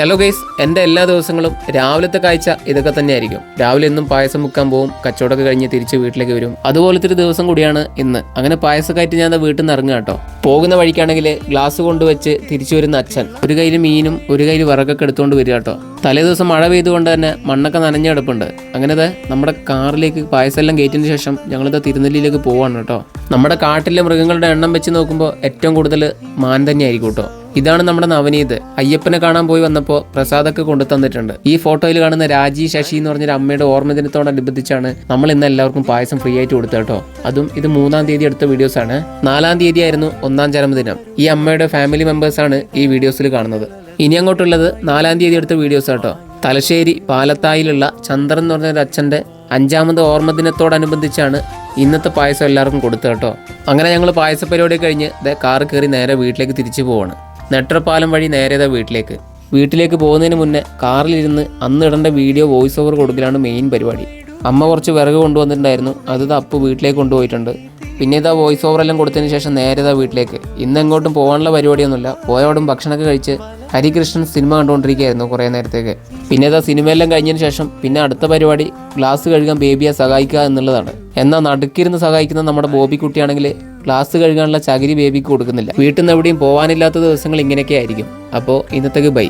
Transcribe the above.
Hello guys എന്റെ എല്ലാ ദിവസങ്ങളും രാവിലത്തെ കാഴ്ച ഇതൊക്കെ തന്നെയായിരിക്കും. രാവിലെ എന്നും പായസം മുക്കാൻ പോവും കച്ചവടമൊക്കെ കഴിഞ്ഞ് തിരിച്ച് വീട്ടിലേക്ക് വരും. അതുപോലത്തെ ഒരു ദിവസം കൂടിയാണ് ഇന്ന്. അങ്ങനെ പായസക്കായിട്ട് ഞാൻ വീട്ടിൽ നിന്ന് ഇറങ്ങുക കേട്ടോ. പോകുന്ന വഴിക്കാണെങ്കിൽ ഗ്ലാസ് കൊണ്ടുവച്ച് തിരിച്ചു വരുന്ന അച്ഛൻ. ഒരു കയ്യിൽ മീനും ഒരു കയ്യിൽ വിറകൊക്കെ എടുത്തുകൊണ്ട് വരിക കേട്ടോ. തലേ ദിവസം മഴ പെയ്തുകൊണ്ട് തന്നെ മണ്ണൊക്കെ നനഞ്ഞ കിടപ്പുണ്ട്. അങ്ങനെ നമ്മുടെ കാറിലേക്ക് പായസം എല്ലാം കയറ്റിയതിന് ശേഷം ഞങ്ങളിത് തിരുനെല്ലിയിലേക്ക് പോവാണ് കേട്ടോ. നമ്മുടെ കാട്ടിലെ മൃഗങ്ങളുടെ എണ്ണം വെച്ച് നോക്കുമ്പോൾ ഏറ്റവും കൂടുതൽ മാൻ തന്നെയായിരിക്കും കേട്ടോ. ഇതാണ് നമ്മുടെ നവനീത് അയ്യപ്പനെ കാണാൻ പോയി വന്നപ്പോൾ പ്രസാദൊക്കെ കൊണ്ടു തന്നിട്ടുണ്ട്. ഈ ഫോട്ടോയിൽ കാണുന്ന രാജി ശശി എന്ന് പറഞ്ഞൊരു അമ്മയുടെ ഓർമ്മദിനത്തോടനുബന്ധിച്ചാണ് നമ്മൾ ഇന്ന് എല്ലാവർക്കും പായസം ഫ്രീ ആയിട്ട് കൊടുത്തത് കേട്ടോ. അതും ഇത് മൂന്നാം തീയതി എടുത്ത വീഡിയോസ് ആണ്. നാലാം തീയതി ആയിരുന്നു ഒന്നാം ചരമദിനം ഈ അമ്മയുടെ ഫാമിലി മെമ്പേഴ്സ് ആണ് ഈ വീഡിയോസിൽ കാണുന്നത്. ഇനി അങ്ങോട്ടുള്ളത് നാലാം തീയതി എടുത്ത വീഡിയോസ് കേട്ടോ. തലശ്ശേരി പാലത്തായിലുള്ള ചന്ദ്രൻ എന്ന് പറഞ്ഞ ഒരു അച്ഛന്റെ അഞ്ചാമത് ഓർമ്മദിനത്തോടനുബന്ധിച്ചാണ് ഇന്നത്തെ പായസം എല്ലാവർക്കും കൊടുത്തത് കേട്ടോ. അങ്ങനെ ഞങ്ങൾ പായസ പരിപാടി കഴിഞ്ഞ് കാറ് കയറി നേരെ വീട്ടിലേക്ക് തിരിച്ചു പോവാണ്. നെട്ടറപ്പാലം വഴി നേരെ ദേ വീട്ടിലേക്ക്. വീട്ടിലേക്ക് പോകുന്നതിന് മുന്നേ കാറിലിരുന്ന് അന്ന് ഇടേണ്ട വീഡിയോ വോയിസ് ഓവർ കൊടുക്കലാണ് മെയിൻ പരിപാടി. അമ്മ കുറച്ച് വിറക് കൊണ്ടുവന്നിട്ടുണ്ടായിരുന്നു. അത് അപ്പ് വീട്ടിലേക്ക് കൊണ്ടുപോയിട്ടുണ്ട്. പിന്നെ ഇതാ വോയിസ് ഓവർ എല്ലാം കൊടുത്തതിന് ശേഷം നേരെ ഇതാ വീട്ടിലേക്ക്. ഇന്ന് എങ്ങോട്ടും പോകാനുള്ള പരിപാടിയൊന്നുമില്ല. പോയവിടും ഭക്ഷണമൊക്കെ കഴിച്ച് ഹരികൃഷ്ണൻ സിനിമ കണ്ടുകൊണ്ടിരിക്കുകയായിരുന്നു കുറേ നേരത്തേക്ക്. പിന്നെ ഇതാ സിനിമയെല്ലാം കഴിഞ്ഞതിന് ശേഷം പിന്നെ അടുത്ത പരിപാടി ഗ്ലാസ് കഴുകാൻ ബേബിയെ സഹായിക്കുക എന്നുള്ളതാണ്. എന്നാൽ നടുക്കിരുന്ന് സഹായിക്കുന്ന നമ്മുടെ ബോബി കുട്ടിയാണെങ്കിൽ ഗ്ലാസ് കഴുകാനുള്ള ചകിരി ബേബിക്ക് കൊടുക്കുന്നില്ല. വീട്ടിൽ നിന്ന് എവിടെയും പോകാനില്ലാത്ത ദിവസങ്ങൾ ഇങ്ങനെയൊക്കെ ആയിരിക്കും അപ്പോൾ ഇന്നത്തേക്ക് ബൈ